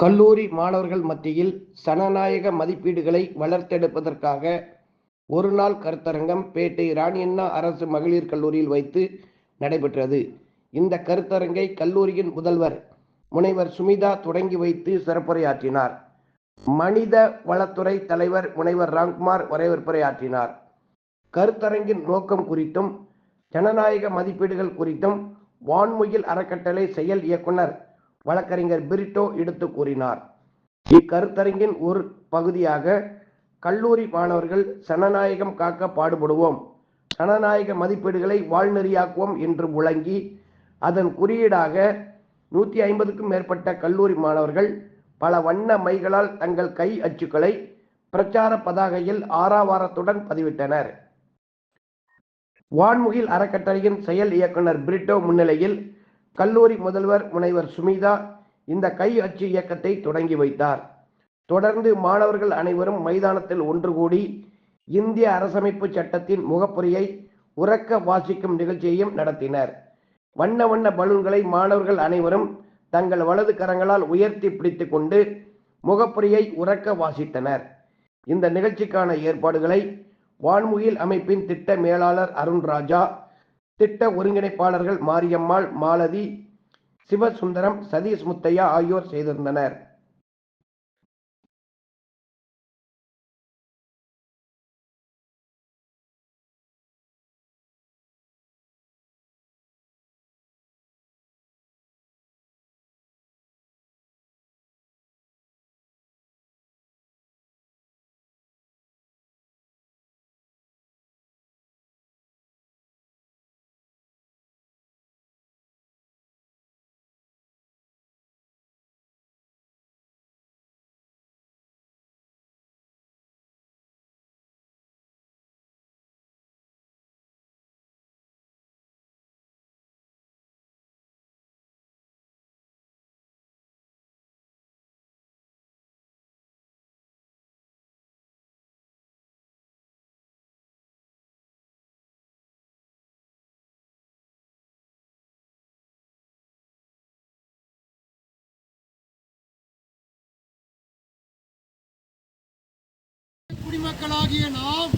கல்லூரி மாணவர்கள் மத்தியில் சனநாயக மதிப்பீடுகளை வளர்த்தெடுப்பதற்காக ஒரு நாள் கருத்தரங்கம் பேட்டை ராணியண்ணா அரசு மகளிர் கல்லூரியில் வைத்து நடைபெற்றது. இந்த கருத்தரங்கை கல்லூரியின் முதல்வர் முனைவர் சுமிதா தொடங்கி வைத்து சிறப்புரையாற்றினார். மனித வளத்துறை தலைவர் முனைவர் ராம்குமார் வரவேற்புரையாற்றினார். கருத்தரங்கின் நோக்கம் குறித்தும் ஜனநாயக மதிப்பீடுகள் குறித்தும் வான்முகில் அறக்கட்டளை செயல் இயக்குனர் வழக்கறிஞர் பிரிட்டோ எடுத்து கூறினார். இக்கருத்தரங்கின் ஒரு பகுதியாக கல்லூரி மாணவர்கள் சனநாயகம் காக்க பாடுபடுவோம். சனநாயக மதிப்பீடுகளை வாழ்நெறியாக்குவோம் என்று முழங்கி அதன் குறியீடாக நூற்றி ஐம்பதுக்கும் மேற்பட்ட கல்லூரி மாணவர்கள் பல வண்ண மைகளால் தங்கள் கை அச்சுக்களை பிரச்சார பதாகையில் ஆறாவாரத்துடன் பதிவிட்டனர். வான்முகில் அறக்கட்டளையின் செயல் இயக்குனர் பிரிட்டோ முன்னிலையில் கல்லூரி முதல்வர் முனைவர் சுமிதா இந்த கை அச்சு இயக்கத்தை தொடங்கி வைத்தார். தொடர்ந்து மாணவர்கள் அனைவரும் மைதானத்தில் ஒன்று கூடி இந்திய அரசமைப்பு சட்டத்தின் முகப்புரையை உறக்க வாசிக்கும் நிகழ்ச்சியையும் நடத்தினர். வண்ண வண்ண பலூன்களை மாணவர்கள் அனைவரும் தங்கள் வலது கரங்களால் உயர்த்தி பிடித்துக் கொண்டு முகப்புரையை உறக்க வாசித்தனர். இந்த நிகழ்ச்சிக்கான ஏற்பாடுகளை வான்முகில் அமைப்பின் திட்ட மேலாளர் அருண்ராஜா திட்ட ஒருங்கிணைப்பாளர்கள் மாரியம்மாள் மாலதி சிவசுந்தரம் சதீஷ் முத்தையா ஆகியோர் செய்திருந்தனர். குடிமக்களாகிய நாம்